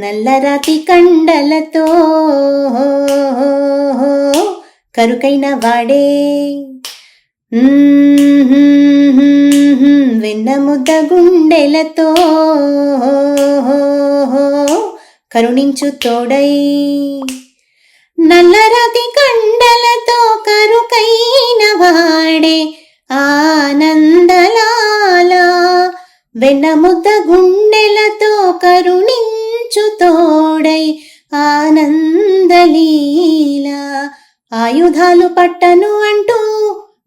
నల్లరాతి కండలతో కరుకైన వాడే. వెన్న ముద్ద గుండెలతో కరుణించు తోడై. నల్లరాతి కండలతో కరుకైన వాడే. ఆనందలా వెన్నముద్ద గుండెలతో కరుణించు తోడై ఆనందలీల. ఆయుధాలు పట్టను అంటూ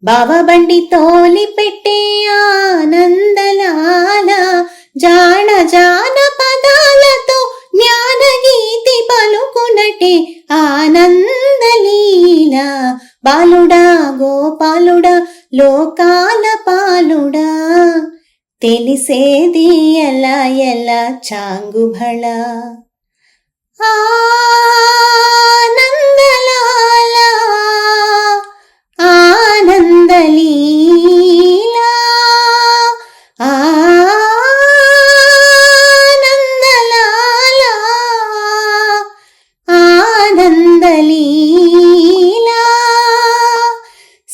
బావబండి తోలి పెట్టే ఆనందలాల. జాన జాన పదాలతో జ్ఞానగీతి పలుకునటే ఆనందలీల. బాలుడా గోపాలుడా లోకాల తెలిసేది ఎలా ఎలా చాంగుభళ? ఆ